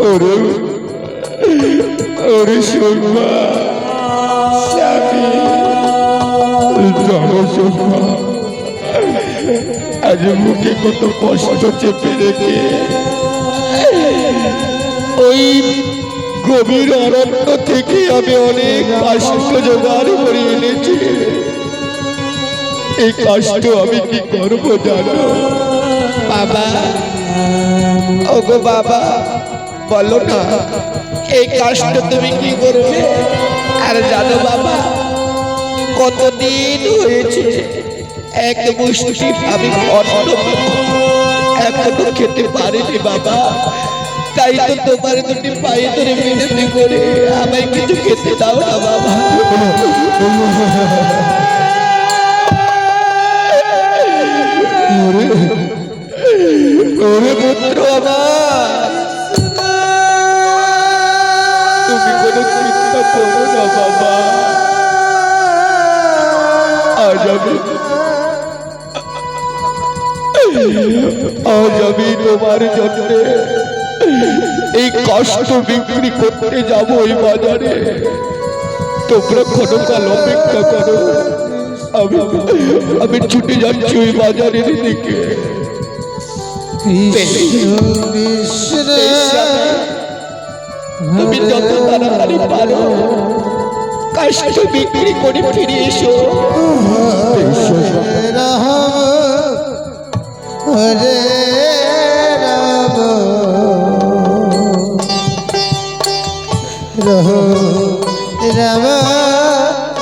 ওরে ওরে সুরমা স্বামী জানো সুরমা আজ মুখে কত কষ্ট চেপে রেখে ওই গভীর অরণ্য থেকে আমি অনেক কষ্ট জোগাড় করে এনেছি। এই কষ্ট আমি কি করব জানো? বাবা। ওগো বাবা বলো না, এই কষ্ট তুমি কি করবে? আর জানো বাবা, কতদিন হয়েছে? এক মুষ্টি আমি এখনও খেতে পারিনি বাবা। তাই তো তোমার দুটি পায়ে ধরে মিনতি করে আমায় কিছু খেতে দাও না বাবা। পুত্র আমার। আমি আজ আমি তোমার জন্য এই কষ্ট বিক্রি করতে যাব ওই বাজারে। তোমরা ক্ষণকাল অপেক্ষা করো। আমি আমি ছুটে যাচ্ছি ওই বাজারের দিকে। তুমি যত তাড়াতাড়ি পারো। কষ্ট বিক্রি করে ফিরে এসো রাম হরে রাম। রহ রাম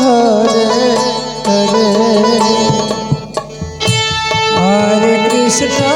হরে হরে। হরে কৃষ্ণ।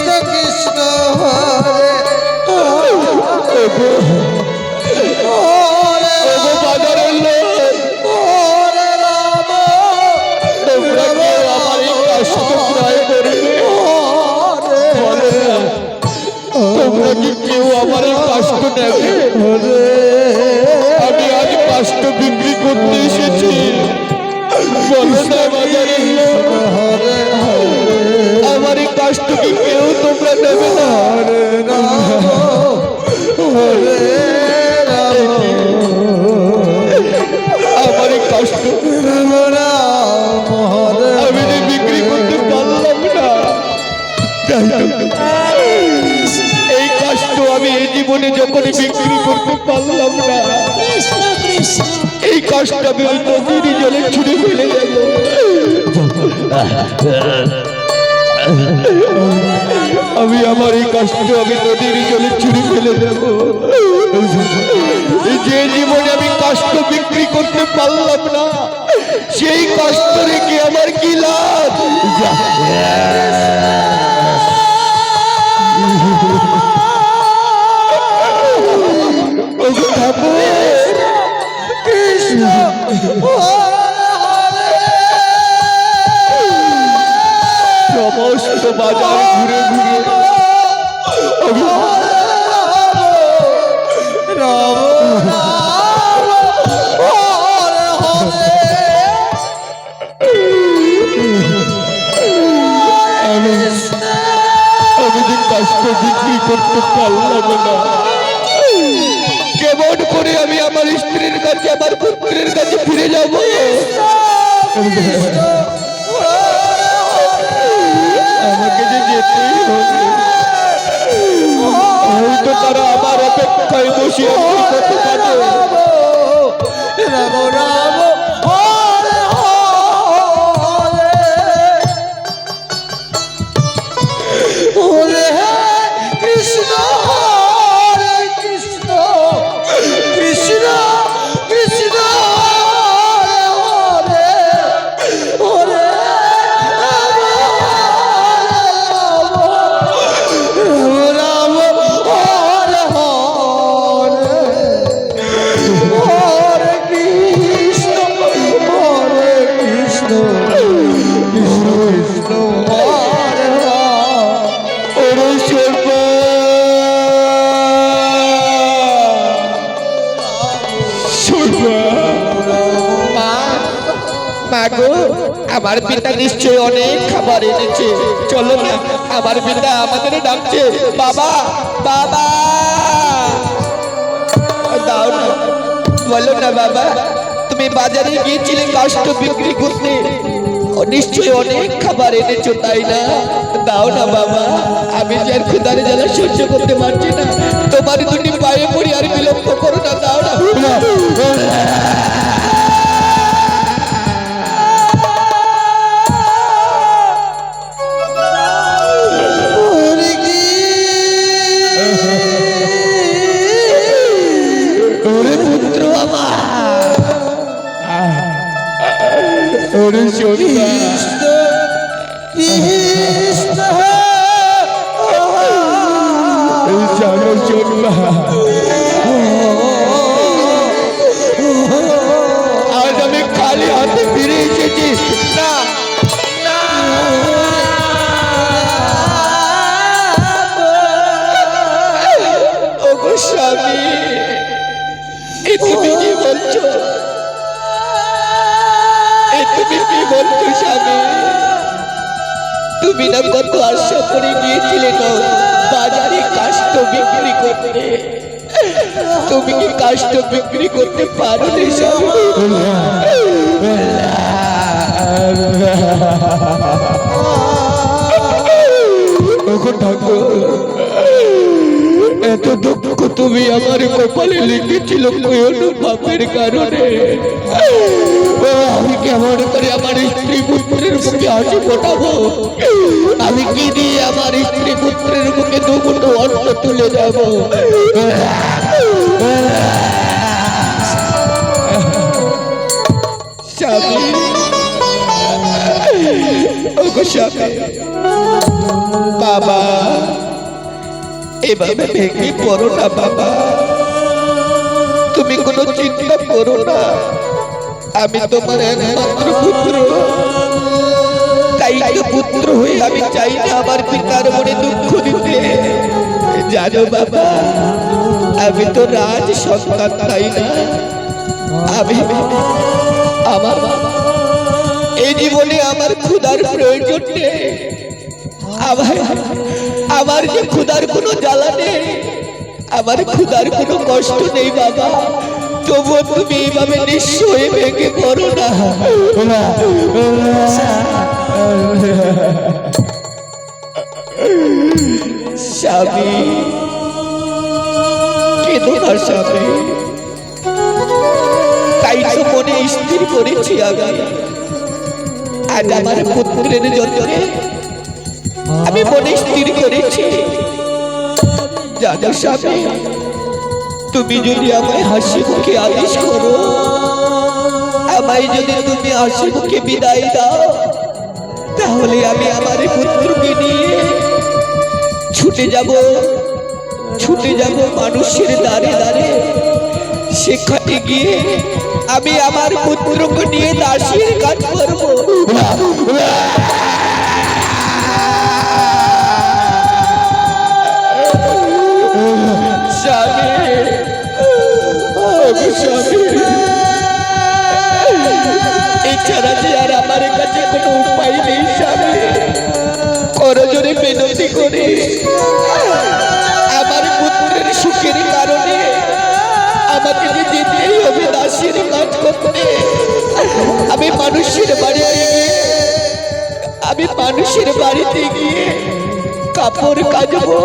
কৃষ্ণ কৃষ্ণ হরে। তোমরা কেউ আমার এই কষ্ট ক্রয় করবে বলো না, তোমরা কি কেউ আমার এই কষ্ট নেবে আমি আজ কষ্ট বিক্রি করতে এসেছি বলো না বাজারের লোক আমার এই কষ্ট কি কেউ আমার কষ্ট আমি বিক্রি করতে পারলাম না এই কষ্ট আমি এই জীবনে যখন বিক্রি করতে পারলাম না এই কষ্ট আমি ওই নদীর জলে ছুড়ে ফেলে দেব আমি আমার এই কষ্ট আমি নদীর জলে ছুড়ে ফেলে দেব যে জীবনে আমি কষ্ট বিক্রি করতে পারলাম না, সেই কষ্ট রেখে আমার কি লাভ। কৃষ্ণ কাছে আমার পুত্রের কাছে ফিরে যাব। আমাকে যে যেতেই হবে। হয়তো তারা আমার অপেক্ষায় বসে কত কাটে রাম রাম। আমার পিতা নিশ্চয়ই অনেক খাবার এনেছে। চলো না, আমার পিতা আমাদের ডাকছে। বাবা বাবা! দাও না, বলো না বাবা, তুমি বাজারে গিয়েছিলে কাষ্ট বিক্রি করতে। নিশ্চয়ই অনেক খাবার এনেছো, তাই না? দাও না বাবা, আমি যে আর ক্ষুদারে জ্বালা সহ্য করতে পারছি না। তোমার দুটি পায়ে পড়ি আর বিলম্ব করো খালি হাতে ফিরে এসেছি। না স্বামী এ তুমি কি বলছো? তুমি কি বলছো স্বামী? তুমি না কত আশা করে গিয়েছিলে বাজারে কাষ্ট বিক্রি করতে। তুমি কি কাষ্ট বিক্রি করতে পারো? এত দুঃখ তুমি আমার কপালে লিখেছিল পাপের কারণে। আমি কেমন করে আমার স্ত্রী পুত্রের মুখে হাসি ফোটাবো? আমি কি দিয়ে আমার স্ত্রী পুত্রের মুখে দুমুটো অন্ন তুলে যাব বাবা, এভাবে ভেঙে পড়ো না বাবা, তুমি কোনো চিন্তা করো না, আমি তোমার একমাত্র পুত্র তাই পুত্র হয়ে আমি চাই না আমার পিতার মনে দুঃখ দিতে। জানো বাবা আমি তো রাজ সন্তান, তাই না? আমি আমার এই জীবনে আমার ক্ষুধার প্রয়োজন নেই। আমার আমার যে ক্ষুধার কোনো জ্বালা নেই, আমার ক্ষুধার কোনো কষ্ট নেই, বাবা। তবুও তুমি এইভাবে হয়ে ভেঙে পড়ো না। স্বামী তাই তো মনে স্থির করেছি আজ আমার পুত্রের আমি মনে স্থির করেছি। তুমি যদি আমায় হাসি মুখে আদেশ করো, আমায় যদি তুমি হাসি মুখে বিদায় দাও, তাহলে আমি আমার পুত্রকে নিয়ে ছুটে যাব। ছুটে যাব মানুষের দ্বারে দ্বারে সেখানে গিয়ে আমি আমার পুত্রকে নিয়ে দাসীর কাজ করব। এছাড়া যে আর আমার কাছে কোনো উপায় নেই, স্বামী। করজোরে বেনতি করে মানুষের বাড়িতে গিয়ে আমি মানুষের বাড়িতে গিয়ে কাপড় কাচবো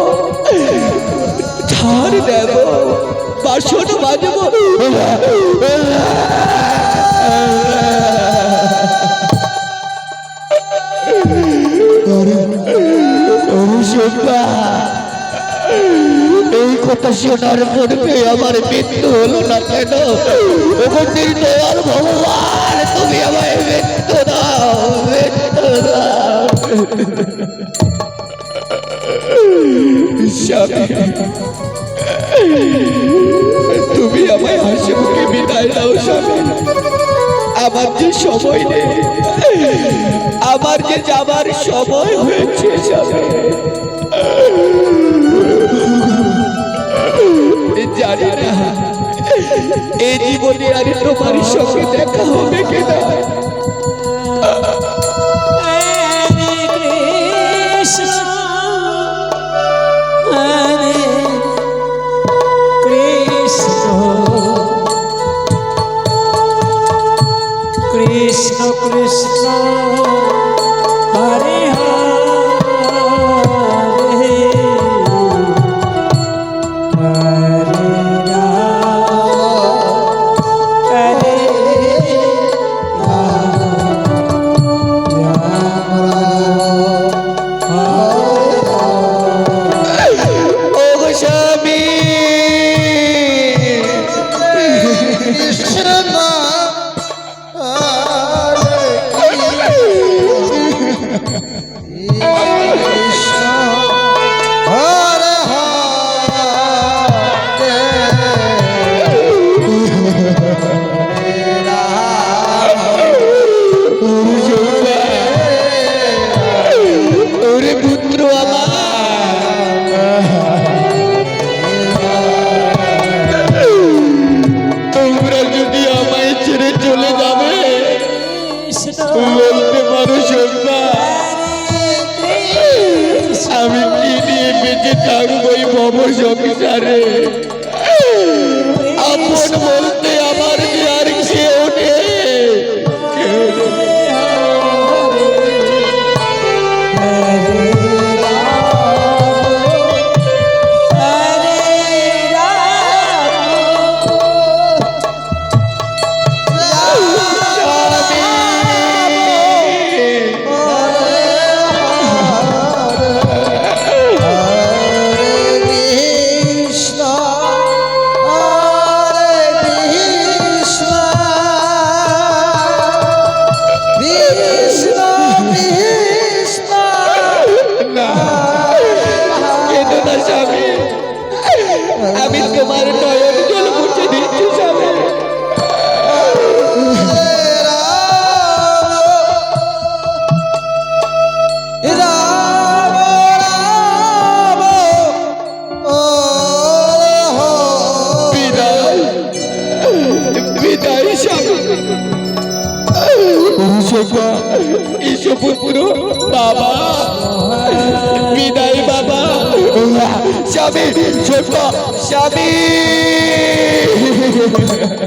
ঝাড় দেব বাসন মাজবো। এই কথা শোনার পূর্বে আমার মৃত্যু হলো না কেন? ভগবান, তুমি আমায় মৃত্যু দাও, মৃত্যু তুমি আমায় হাসি মুখে বিদায় দাও, স্বামী। আমার যে সময় নেই, আমার যে যাবার সময় হয়েছে এই জীবনে আর তোমার সঙ্গে দেখা হবে কিনা? বলতে পারো সোমা আমি কি নিয়ে বেঁচে থাকব এই সংসারে?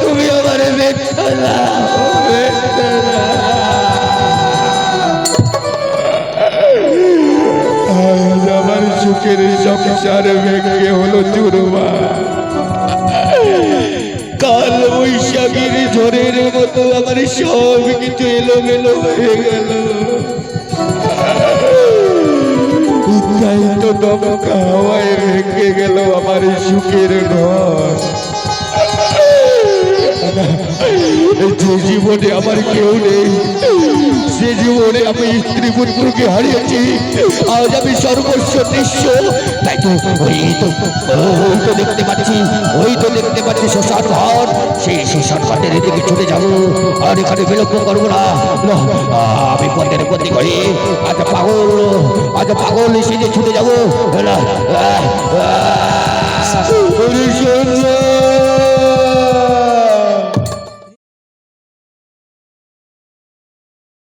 তুমি আমার আজ আমার সুখের সংসার ভেঙে হলো চুরমা ঝড়ের মতো আমার সব কিছু এলোমেলো হয়ে গেল। উদ্যায়িত দমকা হাওয়ায় ভেঙে গেল আমার সুখের ঘর। যে জীবনে আমার কেউ নেই সে জীবনে আমি স্ত্রী পুত্রকে হারিয়েছি। আজ আমি সর্বস্ব তাই তো ওই তো ওই তো দেখতে পাচ্ছি ওই তো দেখতে পাচ্ছি শ্মশান ঘর সেই শ্মশান ঘাটের দিকে ছুটে যাব আর এখানে করব না। আমি পথের গতি করি। আজ পাগল আজ পাগল ছুটে যাব। না,